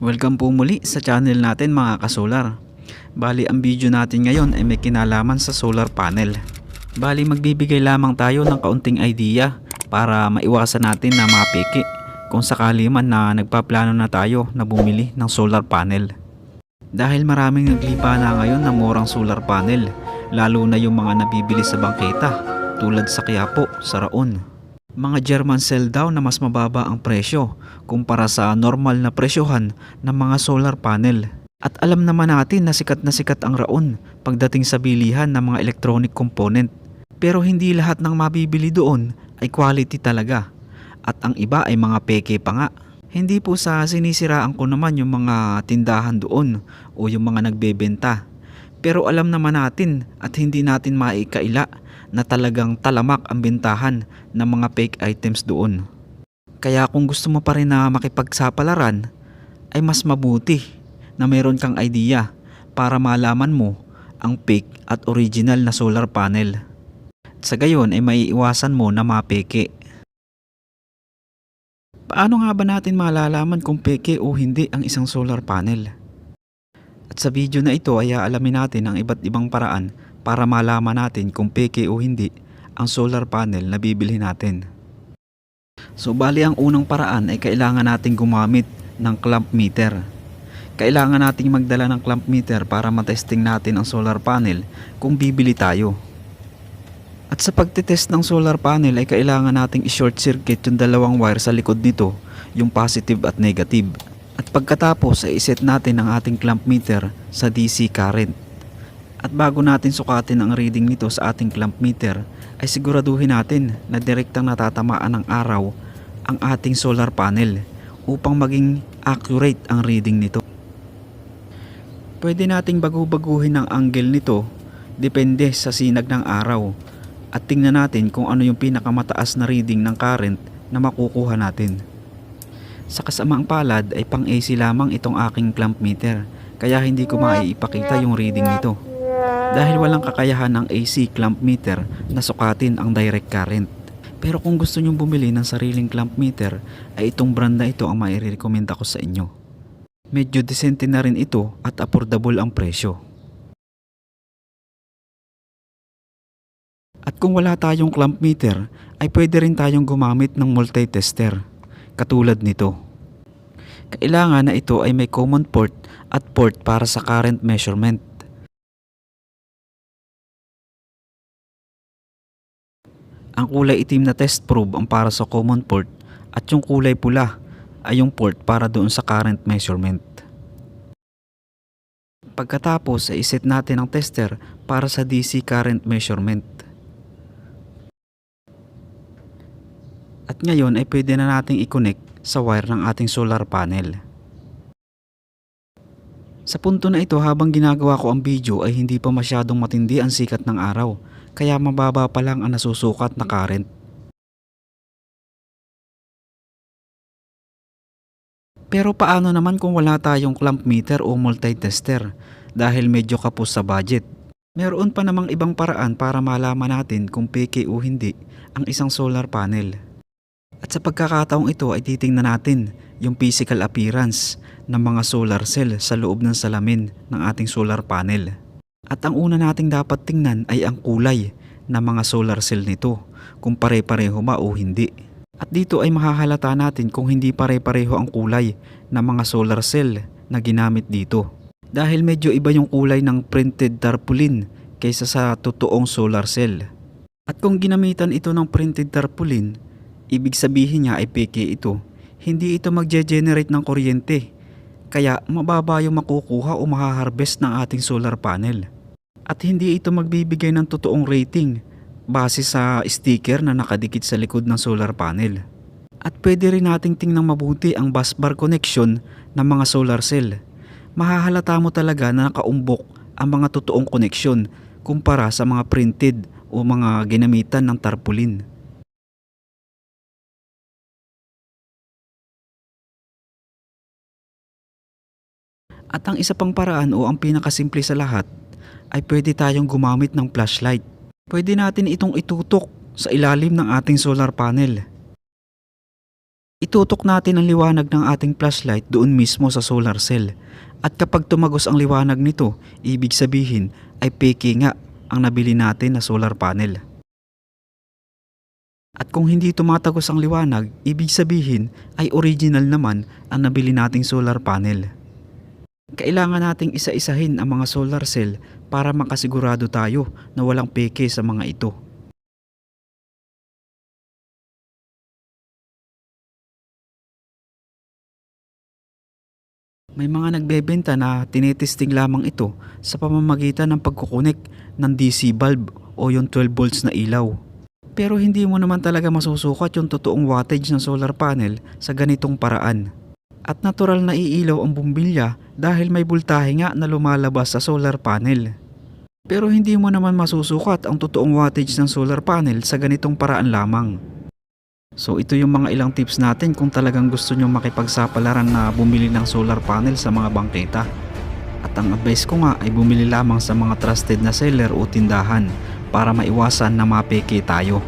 Welcome po muli sa channel natin mga kasolar. Bali ang video natin ngayon ay may kinalaman sa solar panel. Bali magbibigay lamang tayo ng kaunting idea para maiwasan natin na mapiki kung sakali man na nagpaplano na tayo na bumili ng solar panel. Dahil maraming naglipa na ngayon ng murang solar panel, lalo na yung mga nabibili sa bangketa tulad sa Quiapo, sa Raon. Mga German cell daw na mas mababa ang presyo kumpara sa normal na presyohan ng mga solar panel. At alam naman natin na sikat na sikat ang Raon pagdating sa bilihan ng mga electronic component. Pero hindi lahat ng mabibili doon ay quality talaga. At ang iba ay mga peke pa nga. Hindi po sa sinisiraan ko naman yung mga tindahan doon o yung mga nagbebenta. Pero alam naman natin at hindi natin maikaila na talagang talamak ang bentahan ng mga fake items doon. Kaya kung gusto mo pa rin na makipagsapalaran, ay mas mabuti na mayroon kang idea para malaman mo ang fake at original na solar panel. Sa gayon ay maiiwasan mo na mapeke. Paano nga ba natin malalaman kung peke o hindi ang isang solar panel? At sa video na ito ay aalamin natin ang iba't ibang paraan para malaman natin kung peke o hindi ang solar panel na bibili natin. So bali ang unang paraan ay kailangan nating gumamit ng clamp meter. Kailangan nating magdala ng clamp meter para matesting natin ang solar panel kung bibili tayo. At sa pagtitest ng solar panel ay kailangan nating i-short circuit yung dalawang wire sa likod nito, yung positive at negative. At pagkatapos ay iset natin ang ating clamp meter sa DC current. At bago natin sukatin ang reading nito sa ating clamp meter, ay siguraduhin natin na direktang natatamaan ng araw ang ating solar panel upang maging accurate ang reading nito. Pwede nating bagu-baguhin ang angle nito depende sa sinag ng araw at tingnan natin kung ano yung pinakamataas na reading ng current na makukuha natin. Sa kasamaang palad ay pang AC lamang itong aking clamp meter kaya hindi ko maiipakita yung reading nito. Dahil walang kakayahan ng AC clamp meter na sukatin ang direct current. Pero kung gusto nyong bumili ng sariling clamp meter ay itong brand na ito ang mairekomenda ko sa inyo. Medyo decente na rin ito at affordable ang presyo. At kung wala tayong clamp meter, ay pwede rin tayong gumamit ng multi-tester, katulad nito. Kailangan na ito ay may common port at port para sa current measurement. Ang kulay itim na test probe ang para sa common port at yung kulay pula ay yung port para doon sa current measurement. Pagkatapos ay iset natin ang tester para sa DC current measurement. At ngayon ay pwede na nating i-connect sa wire ng ating solar panel. Sa punto na ito habang ginagawa ko ang video ay hindi pa masyadong matindi ang sikat ng araw kaya mababa pa lang ang nasusukat na current. Pero paano naman kung wala tayong clamp meter o multi-tester dahil medyo kapos sa budget? Meron pa namang ibang paraan para malaman natin kung peke o hindi ang isang solar panel. At sa pagkakataong ito ay titingnan natin yung physical appearance ng mga solar cell sa loob ng salamin ng ating solar panel. At ang una nating dapat tingnan ay ang kulay ng mga solar cell nito kung pare-pareho ba o hindi. At dito ay mahahalata natin kung hindi pare-pareho ang kulay ng mga solar cell na ginamit dito. Dahil medyo iba yung kulay ng printed tarpaulin kaysa sa totoong solar cell. At kung ginamitan ito ng printed tarpaulin, ibig sabihin niya ay peke ito. Hindi ito magje-generate ng kuryente. Kaya mababa yung makukuha o mahaharvest ng ating solar panel. At hindi ito magbibigay ng totoong rating base sa sticker na nakadikit sa likod ng solar panel. At pwede rin nating tingnan mabuti ang busbar connection ng mga solar cell. Mahahalata mo talaga na nakaumbok ang mga totoong koneksyon kumpara sa mga printed o mga ginamitan ng tarpaulin. At ang isa pang paraan o ang pinakasimple sa lahat ay pwede tayong gumamit ng flashlight. Pwede natin itong itutok sa ilalim ng ating solar panel. Itutok natin ang liwanag ng ating flashlight doon mismo sa solar cell. At kapag tumagos ang liwanag nito, ibig sabihin ay peke nga ang nabili natin na solar panel. At kung hindi tumatagos ang liwanag, ibig sabihin ay original naman ang nabili nating solar panel. Kailangan nating isa-isahin ang mga solar cell para makasigurado tayo na walang peke sa mga ito. May mga nagbebenta na tinetesting lamang ito sa pamamagitan ng pagkukunik ng DC bulb o yung 12 volts na ilaw. Pero hindi mo naman talaga masusukat yung totoong wattage ng solar panel sa ganitong paraan. At natural na iilaw ang bumbilya dahil may bultahe nga na lumalabas sa solar panel. Pero hindi mo naman masusukat ang totoong wattage ng solar panel sa ganitong paraan lamang. So ito yung mga ilang tips natin kung talagang gusto nyo makipagsapalaran na bumili ng solar panel sa mga bangketa. At ang advice ko nga ay bumili lamang sa mga trusted na seller o tindahan para maiwasan na mapeke tayo.